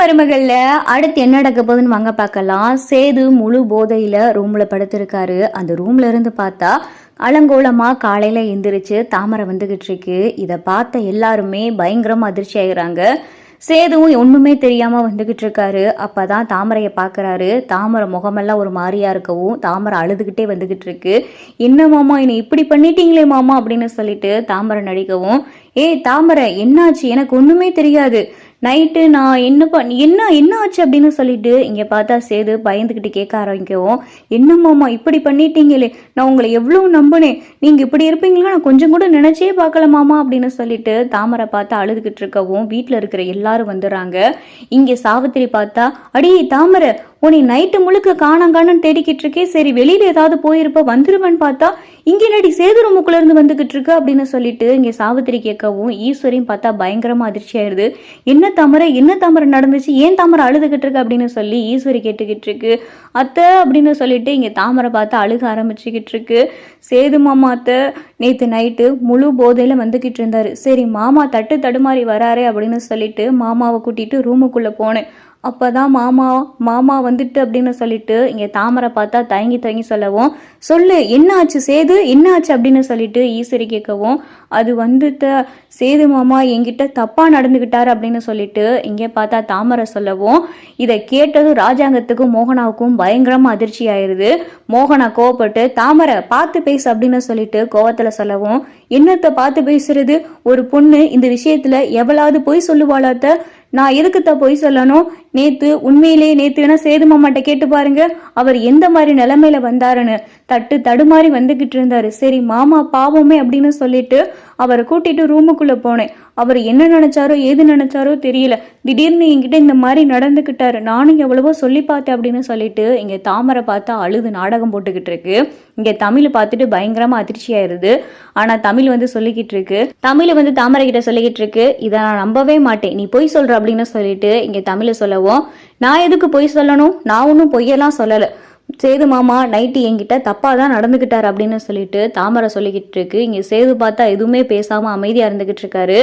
மருமகள்ல அடுத்து என்ன நடக்க போகுதுன்னு வாங்க பார்க்கலாம். சேது முழு போதையில ரூம்ல படுத்திருக்காரு. அந்த ரூம்ல இருந்து பார்த்தா அலங்கோலமாக காலையில் எந்திரிச்சு தாமரை வந்துகிட்டு இருக்கு. இதை பார்த்த எல்லாருமே பயங்கரமாக அதிர்ச்சி ஆகிறாங்க சேதுவும் ஒன்றுமே தெரியாமல் வந்துகிட்டு இருக்காரு. அப்பதான் தாமரையை பார்க்கறாரு. தாமரை முகமெல்லாம் ஒரு மாதிரியாக இருக்கவும் தாமரை அழுதுகிட்டே வந்துகிட்டு இருக்கு. என்ன மாமா என்னை இப்படி பண்ணிட்டீங்களே மாமா அப்படின்னு சொல்லிட்டு தாமரை நடிக்கவும் ஏய் தாமரை என்னாச்சு? எனக்கு ஒன்றுமே தெரியாது. நைட்டு நான் என்ன பண்ண என்ன என்ன ஆச்சு அப்படின்னு சொல்லிட்டு இங்கே பார்த்தா சேது பயந்துக்கிட்டு கேட்க ஆரம்பிக்கவும் என்ன மாமா இப்படி பண்ணிட்டீங்களே? நான் உங்களை எவ்வளோ நம்பினேன். நீங்கள் இப்படி இருப்பீங்களா? நான் கொஞ்சம் கூட நினச்சே பார்க்கல மாமா அப்படின்னு சொல்லிட்டு தாமரை பார்த்து அழுதுகிட்டு இருக்கவும் வீட்டில் இருக்கிற எல்லாரும் வந்துடுறாங்க. இங்கே சாவித்திரி பார்த்தா அடி தாமரை உன்னை நைட்டு முழுக்க காணாம் காணன்னு தேடிக்கிட்டு இருக்கே. சரி வெளியில ஏதாவது போயிருப்ப வந்துருவேன்னு பார்த்தா இங்கே நடி சேது ரூமுக்குள்ள இருந்து வந்துகிட்டு இருக்கு அப்படின்னு சொல்லிட்டு இங்கே சாவித்திரி கேட்கவும் ஈஸ்வரியும் பார்த்தா பயங்கரமா அதிர்ச்சி ஆயிடுது. என்ன தாமரை என்ன தாமரை நடந்துச்சு? ஏன் தாமரை அழுதுகிட்டு இருக்கு அப்படின்னு சொல்லி ஈஸ்வரி கேட்டுக்கிட்டு இருக்கு. அத்தை அப்படின்னு சொல்லிட்டு இங்கே தாமரை பார்த்து அழுக ஆரம்பிச்சுக்கிட்டு இருக்கு. சேது மாமா அத்தை நேற்று நைட்டு முழு போதையில வந்துகிட்டு இருந்தாரு. சரி மாமா தட்டு தடுமாறி வராரே அப்படின்னு சொல்லிட்டு மாமாவை கூட்டிட்டு ரூமுக்குள்ள போனேன். அப்போ தான் மாமா மாமா வந்துட்டு அப்படின்னு சொல்லிட்டு இங்கே தாமரை பார்த்தா தயங்கி தயங்கி சொல்லவும் சொல்லு என்ன ஆச்சு சேது என்ன ஆச்சு அப்படின்னு சொல்லிட்டு ஈஸ்வரி கேட்கவும் அது வந்துட்டு சேது மாமா என்கிட்ட தப்பா நடந்துக்கிட்டார் அப்படின்னு சொல்லிட்டு இங்கே பார்த்தா தாமரை சொல்லவும் இதை கேட்டதும் ராஜாங்கத்துக்கும் மோகனாவுக்கும் பயங்கரமாக அதிர்ச்சி ஆயிடுது மோகனா கோவப்பட்டு தாமரை பார்த்து பேசு அப்படின்னு சொல்லிட்டு கோவத்தில் சொல்லவும் என்னத்தை பார்த்து பேசுறது? ஒரு பொண்ணு இந்த விஷயத்துல எவ்வளவு பொய் சொல்லுவாளாத்த நான் எதுக்குத்த பொய் சொல்லணும்? நேத்து உண்மையிலே நேத்து வேணா சேது மாமாட்ட கேட்டு பாருங்க. அவர் எந்த மாதிரி நிலைமையில வந்தாருன்னு தட்டு தடுமாறி வந்துகிட்டு இருந்தாரு. சரி மாமா பாவமே அப்படின்னு சொல்லிட்டு அவரை கூட்டிட்டு ரூமுக்குள்ள போனேன். அவர் என்ன நினைச்சாரோ ஏது நினைச்சாரோ தெரியல. திடீர்னு என்கிட்ட இந்த மாதிரி நடந்துகிட்டாரு. நானும் எவ்வளவோ சொல்லி பார்த்தேன் அப்படின்னு சொல்லிட்டு இங்க தாமரை பார்த்தா அழுது நாடகம் போட்டுக்கிட்டு இருக்கு. இங்க தமிழ் பார்த்துட்டு பயங்கரமா அதிர்ச்சி ஆயிருது. ஆனா தமிழ் வந்து சொல்லிக்கிட்டு இருக்கு. தமிழ் வந்து தாமரை கிட்ட சொல்லிக்கிட்டு இருக்கு. இதை நான் நம்பவே மாட்டேன். நீ பொய் சொல்ற அப்படின்னு சொல்லிட்டு இங்க சொல்ல சொல்லவும் நான் எதுக்கு பொய் சொல்லணும்? நான் ஒன்றும் பொய்யெல்லாம் சொல்லலை. சேது மாமா நைட்டு என்கிட்ட தப்பாக தான் நடந்துக்கிட்டார் அப்படின்னு சொல்லிட்டு தாமரை சொல்லிக்கிட்டு இருக்கு. இங்கே சேது பார்த்தா எதுவுமே பேசாமல் அமைதியாக இருந்துக்கிட்டு இருக்காரு.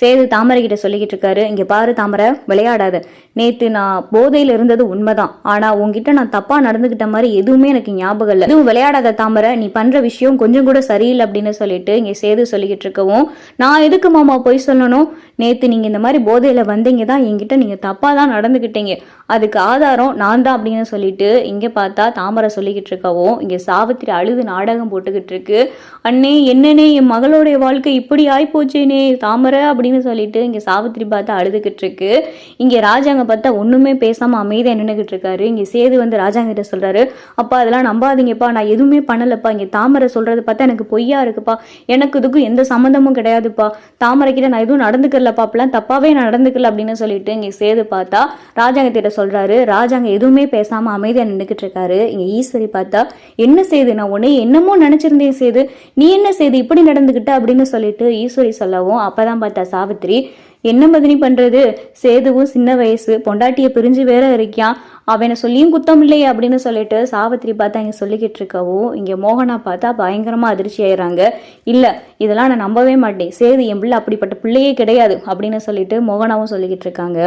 சேது தாமரை கிட்ட சொல்லிக்கிட்டு இருக்காரு. இங்கே பாரு தாமரை விளையாடாத. நேற்று நான் போதையில் இருந்தது உண்மைதான். ஆனால் உங்ககிட்ட நான் தப்பாக நடந்துக்கிட்ட மாதிரி எதுவுமே எனக்கு ஞாபகம் இல்லை. எதுவும் விளையாடாத தாமரை நீ பண்ணுற விஷயம் கொஞ்சம் கூட சரியில்லை அப்படின்னு சொல்லிட்டு இங்கே சேது சொல்லிக்கிட்டு இருக்கவும் நான் எதுக்கு மாமா போய் சொல்லணும்? நேற்று நீங்கள் இந்த மாதிரி போதையில் வந்தீங்க தான் என்கிட்ட நீங்கள் தப்பாக தான் நடந்துகிட்டீங்க. அதுக்கு ஆதாரம் நான் தான் அப்படின்னு சொல்லிட்டு இங்கே பார்த்தா தாமரை சொல்லிக்கிட்டு இருக்கவும் இங்கே சாவித்திரி அழுது நாடகம் போட்டுக்கிட்டு இருக்கு. அண்ணே என்னன்னே என் மகளுடைய வாழ்க்கை இப்படி ஆயிப்போச்சேனே தாமரை அப்படின்னு சொல்லிட்டு இங்கே சாவித்திரி பார்த்தா அழுதுகிட்டு இருக்கு. இங்கே ராஜாங்க பார்த்தா ஒன்றுமே பேசாமல் அமைதியாக நின்றுக்கிட்டு இருக்காரு. இங்கே சேது வந்து ராஜாங்கிட்ட சொல்கிறாரு அப்பா அதெல்லாம் நம்பாதீங்கப்பா. நான் எதுவுமே பண்ணலப்பா. இங்கே தாமரை சொல்கிறது பார்த்தா எனக்கு பொய்யா இருக்குப்பா. எனக்கு இதுக்கும் எந்த சம்மந்தமும் கிடையாதுப்பா. தாமரை கிட்ட நான் எதுவும் நடந்துக்கலப்பா. அப்பெல்லாம் தப்பாகவே நான் நடந்துக்கல. அப்படின்னு சொல்லிட்டு இங்கே சேது பார்த்தா ராஜாங்கத்திட்ட சொல்கிறாரு ராஜாங்க எதுவுமே பேசாமல் அமைதியாக நின்றுக்கிட்டு இருக்காரு. இங்கே ஈஸ்வரி பார்த்தா என்ன செய்து நான் உன்னை என்னமோ நினச்சிருந்தேன் சேது. நீ என்ன செய்து இப்படி நடந்துக்கிட்ட அப்படின்னு சொல்லிட்டு ஈஸ்வரி சொல்லவும் அப்போதான் பார்த்தா சாவித்திரி என்ன மதினி பண்றது? சேதுவும் சின்ன வயசு பொண்டாட்டிய பிரிஞ்சு வேற இருக்கான் அவனை சொல்லியும் குத்தம் இல்லையே அப்படின்னு சொல்லிட்டு சாவித்திரி பார்த்தா இங்க சொல்லிக்கிட்டு இருக்கவும் இங்க மோகனா பார்த்தா பயங்கரமா அதிர்ச்சி ஆயிடுறாங்க. இல்லை இதெல்லாம் நான் நம்பவே மாட்டேன். சேது என் பிள்ளை அப்படிப்பட்ட பிள்ளையே கிடையாது அப்படின்னு சொல்லிட்டு மோகனாவும் சொல்லிக்கிட்டு இருக்காங்க.